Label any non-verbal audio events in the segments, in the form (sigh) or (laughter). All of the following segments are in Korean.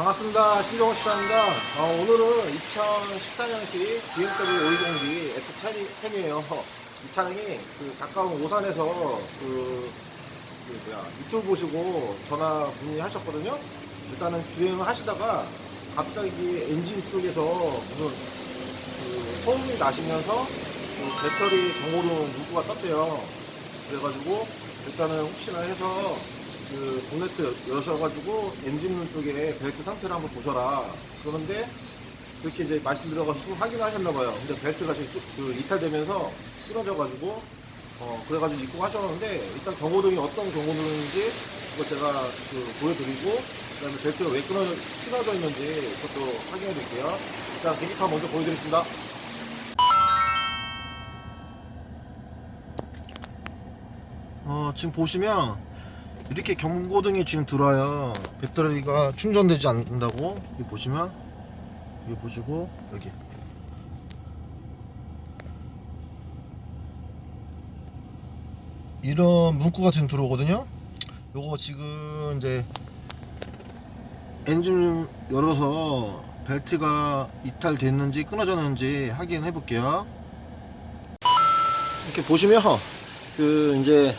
반갑습니다. 신정호 시사입니다. 어, 오늘은 2014년식 BMW 520D F10이에요. 이 차량이 그 가까운 오산에서 그, 그 뭐야 유튜브 보시고 전화 문의하셨거든요. 일단은 주행을 하시다가 갑자기 엔진 쪽에서 무슨 그 소음이 나시면서 그 배터리 경고등 문구가 떴대요. 그래가지고 일단은 혹시나 해서 그 본네트 여셔가지고 엔진룸 쪽에 벨트 상태를 한번 보셔라. 그런데 그렇게 이제 말씀드려가지고 확인하셨나봐요. 근데 벨트가 지금 쭉- 그 이탈되면서 끊어져가지고 어 그래가지고 입고하셨는데 일단 경고등이 어떤 경고등인지 그거 제가 그 보여드리고 그다음에 벨트가 왜 끊어져, 끊어져 있는지 그것도 확인해 드릴게요. 일단 계기판 먼저 보여드리겠습니다. 어, 지금 보시면 이렇게 경고등이 지금 들어와요. 배터리가 충전되지 않는다고 여기 보시면 여기 보시고 여기 이런 문구가 지금 들어오거든요. 요거 지금 이제 엔진 열어서 벨트가 이탈됐는지 끊어졌는지 확인해 볼게요. 이렇게 보시면 그 이제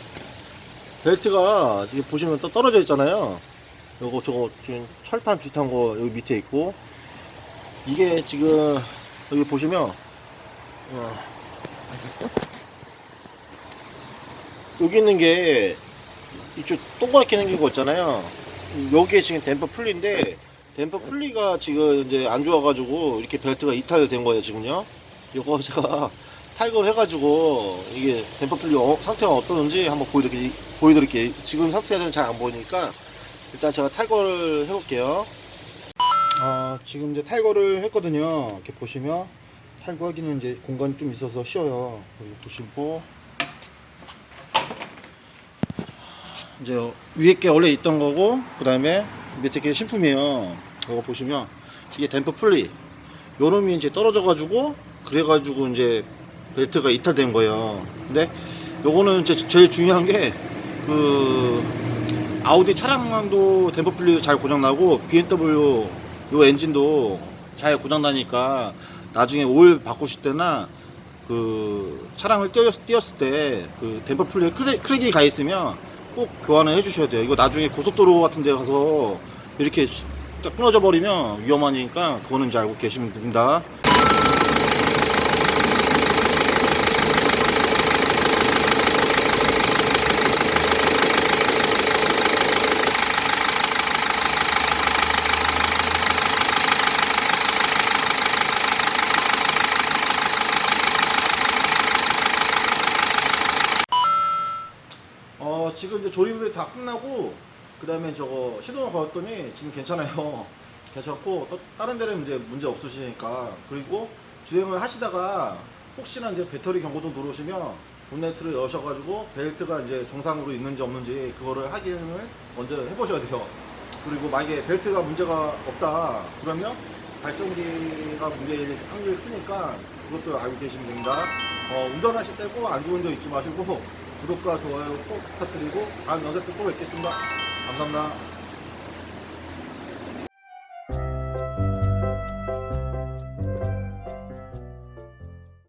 벨트가 이게 보시면 또 떨어져 있잖아요. 요거 저거 지금 철판 비슷한 거 여기 밑에 있고 이게 지금 여기 보시면 어, 여기 있는 게 이쪽 동그랗게 생긴 거 있잖아요. 여기에 지금 댐퍼 풀리인데 댐퍼 풀리가 지금 이제 안 좋아가지고 이렇게 벨트가 이탈된 거예요 지금요. 요거 제가 탈거를 해가지고 이게 댐퍼 풀리 어- 상태가 어떠는지 한번 보여드릴게요. 보여드릴게요. 지금 상태는 잘 안 보이니까 일단 제가 탈거를 해볼게요. 어, 지금 이제 탈거를 했거든요. 이렇게 보시면 탈거하기는 이제 공간이 좀 있어서 쉬워요. 여기 보시고 이제 위에 게 원래 있던 거고 그 다음에 밑에 게 신품이에요. 이거 보시면 이게 댐퍼 풀리 요놈이 이제 떨어져 가지고 그래 가지고 이제 벨트가 이탈된 거예요. 근데 요거는 이제 제일 중요한 게 그 아우디 차량도 댐퍼 풀리 잘 고장 나고 BMW 요 엔진도 잘 고장 나니까 나중에 오일 바꾸실 때나 그 차량을 띄웠, 띄웠을 때 그 댐퍼 풀리에 크랙, 크랙이 가 있으면 꼭 교환을 해주셔야 돼요. 이거 나중에 고속도로 같은 데 가서 이렇게 딱 끊어져 버리면 위험하니까 그거는 이제 알고 계시면 됩니다. 어 지금 이제 조립이 다 끝나고 그 다음에 저거 시동을 걸었더니 지금 괜찮아요. (laughs) 괜찮고 또 다른 데는 이제 문제 없으시니까. 그리고 주행을 하시다가 혹시나 이제 배터리 경고등 들어오시면 본네트를 여셔가지고 벨트가 이제 정상으로 있는지 없는지 그거를 확인을 먼저 해보셔야 돼요. 그리고 만약에 벨트가 문제가 없다 그러면 발전기가 문제일 확률이 크니까 그것도 알고 계시면 됩니다. 어, 운전하실 때 꼭 안전운전 잊지 마시고 구독과 좋아요 꼭 부탁드리고 다음 영상 때또 뵙겠습니다. 감사합니다.